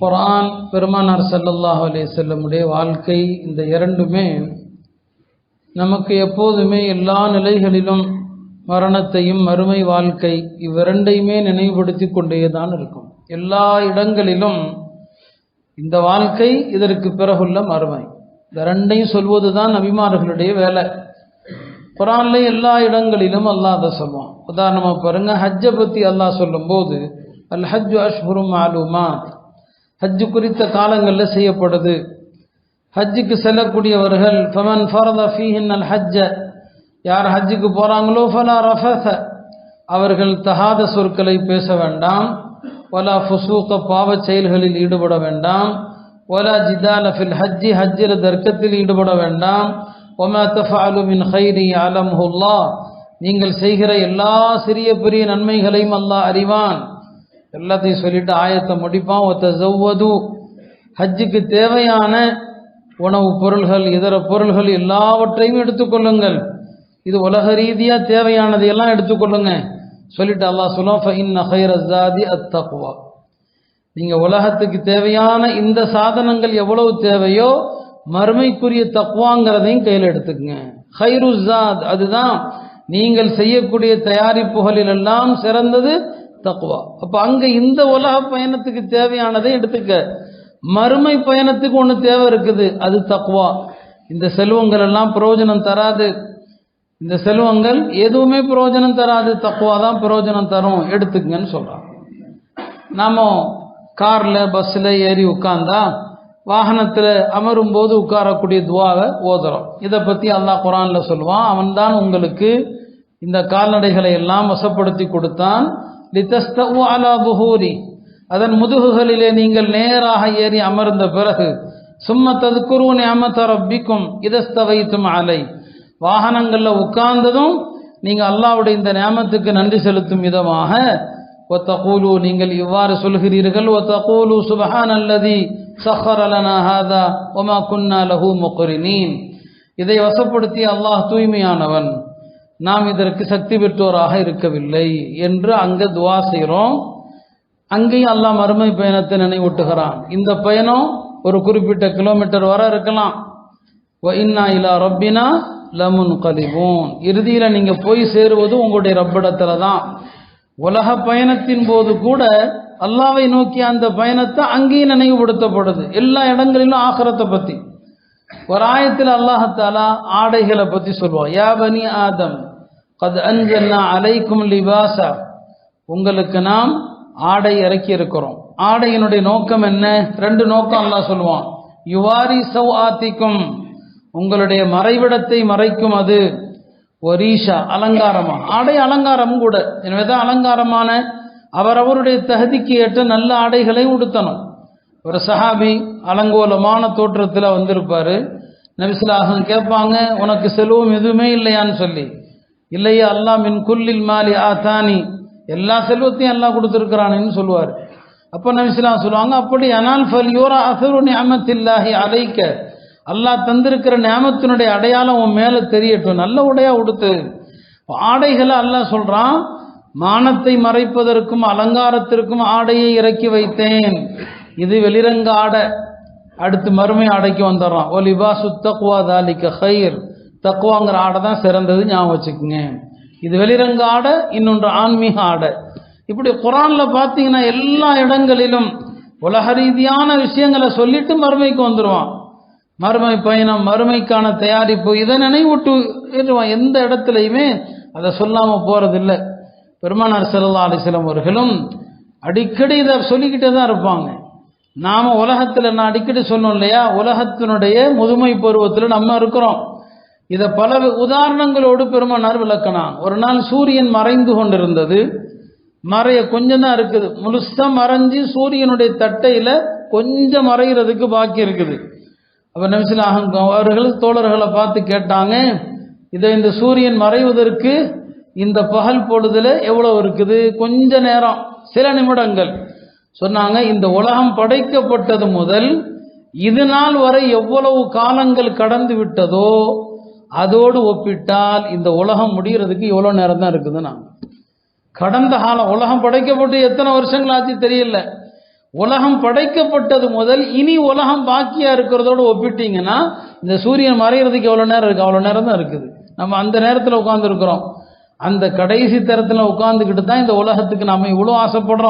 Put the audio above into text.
குரான் பெருமானார் சல்லல்லாஹ் அலைஹி செல்லமுடைய வாழ்க்கை இந்த இரண்டுமே நமக்கு எப்போதுமே எல்லா நிலைகளிலும் மரணத்தையும் மறுமை வாழ்க்கை இவ்விரண்டையுமே நினைவுபடுத்தி கொண்டே தான் இருக்கும். எல்லா இடங்களிலும் இந்த வாழ்க்கை இதற்கு பிறகுள்ள மறுமை. இந்த ரெண்டையும் சொல்வது தான் நபிமார்களுடைய வேலை. குரான்ல எல்லா இடங்களிலும் அல்லாஹ் அதை சொல்லுவான். உதாரணமாக பாருங்க ஹஜ்ஜை பற்றி அல்லாஹ் சொல்லும்போது அல் ஹஜ் அஷ்ஹுரும் மாலுமாத். ஹஜ்ஜு குறித்த காலங்களில் செய்யப்படுது. ஹஜ்ஜுக்கு செல்லக்கூடியவர்கள் ஃபமன் ஃபரத ஃபீஹின் அல் ஹஜ்ஜ யார் ஹஜ்ஜுக்கு போகிறாங்களோ ஃபலா ரஃபஸ அவர்கள் தகாத சொற்களை பேச வேண்டாம். ஒலா ஃபுசூக்க பாவச் செயல்களில் ஈடுபட வேண்டாம். ஒலா ஜிதால ஃபில் ஹஜ்ஜி ஹஜ்ஜில் தர்க்கத்தில் ஈடுபட வேண்டாம். ஒமா தஃபாலு மின் ஹைரி அலம்ஹுல்லா நீங்கள் செய்கிற எல்லா சிறிய பெரிய நன்மைகளையும் அல்லாஹ் அறிவான். எல்லாத்தையும் சொல்லிட்டு ஆயத்தை முடிப்பான். ஒத்த ஜவ்வது ஹஜ்ஜுக்கு தேவையான உணவுப் பொருள்கள் இதர பொருள்கள் எல்லாவற்றையும் எடுத்துக்கொள்ளுங்கள் இது உலக ரீதியாக தேவையானதை எல்லாம் எடுத்துக்கொள்ளுங்க சொல்லிட்டு அல்லாஹ் சொல்லுவோம் ஃபைன் நீங்கள் உலகத்துக்கு தேவையான இந்த சாதனங்கள் எவ்வளவு தேவையோ மறுமைக்குரிய தக்குவாங்கிறதையும் கையில் எடுத்துக்கங்க. ஹைரு ஜாத் அதுதான். நீங்கள் செய்யக்கூடிய தயாரிப்புகளில் எல்லாம் சிறந்தது தக்குவா அப்போ அங்கே இந்த உலக பயணத்துக்கு தேவையானதை எடுத்துக்க. மறுமை பயணத்துக்கு ஒன்று தேவை இருக்குது அது தக்குவா இந்த செல்வங்கள் எல்லாம் பிரயோஜனம் தராது. இந்த செல்வங்கள் எதுவுமே பிரயோஜனம் தராது தக்குவா தான் பிரயோஜனம் தரும் எடுத்துக்கங்கன்னு சொல்கிறான் நாம காரில் பஸ்ஸில் ஏறி உட்கார்ந்தா வாகனத்தில் அமரும் போது உட்காரக்கூடிய துவாவை ஓதுறோம். இதை பற்றி அல்லாஹ் குரானில் சொல்லுவான். அவன்தான் உங்களுக்கு இந்த கால்நடைகளை எல்லாம் வசப்படுத்தி கொடுத்தான் லித்தஸ்தவு அலா புஹூரி அதன் முதுகுகளிலே நீங்கள் நேராக ஏறி அமர்ந்த பிறகு சும்ம ததுக்குரு நியமத்த ரப்பிக்கும் இதஸ்தவைத்தும் அலை. வாகனங்களில் உட்கார்ந்ததும் நீங்கள் அல்லாவுடைய இந்த நியமத்துக்கு நன்றி செலுத்தும் விதமாக ஒத்தகூலு நீங்கள் இவ்வாறு சொல்கிறீர்கள் ஒத்தகூலு சுபஹான் அல்லதி சஹர் அலனா ஒமா குன்னா லஹூ முக்ரினீன். இதை வசப்படுத்தி அல்லாஹ் தூய்மையானவன். நாம் இதற்கு சக்தி பெற்றோராக இருக்கவில்லை என்று அங்கே துவா செய்கிறோம் அங்கேயும் அல்லாஹ் மறுமை பயணத்தை நினைவூட்டுகிறான். இந்த பயணம் ஒரு குறிப்பிட்ட கிலோமீட்டர் வர இருக்கலாம். வ இன்னா இலா ரப்பினா லமுன் கலிபூன் இறுதியில் நீங்கள் போய் சேருவது உங்களுடைய ரப்பிடத்தில் தான். உலக பயணத்தின் போது கூட அல்லாவை நோக்கி அந்த பயணத்தை அங்கேயும் நினைவுபடுத்தப்படுது. எல்லா இடங்களிலும் ஆகரத்தை பற்றி ஒரு ஆயத்தில் அல்லாஹத்தாலா ஆடைகளை பற்றி சொல்லுவோம் யாபனி ஆதம் கது அஞ்சன்னா அலைக்கும் லிபாசா உங்களுக்கு நாம் ஆடை இறக்கி இருக்கிறோம் ஆடையினுடைய நோக்கம் என்ன? ரெண்டு நோக்கம் எல்லாம் சொல்லுவான். யுவாரி சௌ ஆத்திக்கும் உங்களுடைய மறைவிடத்தை மறைக்கும் அது ஒரீஷா அலங்காரமா. ஆடை அலங்காரம் கூட. எனவே தான் அலங்காரமான அவரவருடைய தகுதிக்கு ஏற்ற நல்ல ஆடைகளை உடுத்தணும். ஒரு சஹாபி அலங்கோலமான தோற்றத்தில் வந்திருப்பார். நபிசுலாகம் கேட்பாங்க உனக்கு செலவும் எதுவுமே இல்லையான்னு சொல்லி. இல்லையா அல்லாஹ் மின் குல்லில் மாலி ஆத்தானி. எல்லா செல்வத்தையும் எல்லாம் கொடுத்துருக்கிறானேன்னு சொல்லுவார். அப்போ நபிஸ்லாம் சொல்லுவாங்க அப்படி அனால் ஃபல் யோரா அசரு நியமத்தில்லாஹி அலைக்க. அல்லாஹ் தந்திருக்கிற நியமத்தினுடைய அடையாளம் உன் மேலே தெரியட்டும் நல்ல உடையா உடுத்து. ஆடைகளை அல்லாஹ் சொல்கிறான் மானத்தை மறைப்பதற்கும் அலங்காரத்திற்கும் ஆடையை இறக்கி வைத்தேன். இது வெளிரங்க ஆடை. அடுத்து மறுமை ஆடைக்கு வந்துடுறான். ஒலிபா லிபாசு தாலிக்க ஹயிர் தக்குவாங்கிற ஆடை தான் சிறந்தது ஞாபகம் வச்சுக்கோங்க. இது வெளிரங்க ஆடை இன்னொன்று ஆன்மீக ஆடை. இப்படி குரானில் பார்த்தீங்கன்னா எல்லா இடங்களிலும் உலக ரீதியான விஷயங்களை சொல்லிட்டு மறுமைக்கு வந்துடுவான் மறுமை பயணம் மறுமைக்கான தயாரிப்பு இதை நினைவூட்டு எந்த இடத்துலையுமே அதை சொல்லாமல் போகிறதில்ல பெருமானார் செல்லா அலிஸ்லம் அவர்களும் அடிக்கடி இதை சொல்லிக்கிட்டே தான் இருப்பாங்க. நாம் உலகத்தில் நான் அடிக்கடி சொன்னோம் இல்லையா? உலகத்தினுடைய முதுமை பருவத்தில் நம்ம இருக்கிறோம். இதை பல உதாரணங்களோடு பெருமானார் விளக்கினான் ஒரு நாள் சூரியன் மறைந்து கொண்டிருந்தது. மறைய கொஞ்சம் தான் இருக்குது. முழுசாக மறைஞ்சு சூரியனுடைய தட்டையில் கொஞ்சம் மறைகிறதுக்கு பாக்கி இருக்குது. அப்போ நபிசிலாகம் அவர்கள் தோழர்களை பார்த்து கேட்டாங்க இதை இந்த சூரியன் மறைவதற்கு இந்த பகல் பொழுதுல எவ்வளோ இருக்குது? கொஞ்ச நேரம் சில நிமிடங்கள். சொன்னாங்க இந்த உலகம் படைக்கப்பட்டது முதல் இது நாள் வரை எவ்வளவு காலங்கள் கடந்து விட்டதோ அதோடு ஒப்பிட்டால் இந்த உலகம் முடிகிறதுக்கு எவ்வளோ நேரம் தான் இருக்குதுன்னா கடந்த காலம் உலகம் படைக்கப்பட்டு எத்தனை வருஷங்கள் ஆச்சு தெரியல. உலகம் படைக்கப்பட்டது முதல் இனி உலகம் பாக்கியா இருக்கிறதோடு ஒப்பிட்டீங்கன்னா இந்த சூரியன் மறையிறதுக்கு எவ்வளோ நேரம் இருக்குது அவ்வளோ நேரம் தான் இருக்குது. நம்ம அந்த நேரத்தில் உட்காந்துருக்குறோம் அந்த கடைசி தரத்தில் உட்காந்துக்கிட்டு தான் இந்த உலகத்துக்கு நம்ம இவ்வளோ ஆசைப்படுறோம்.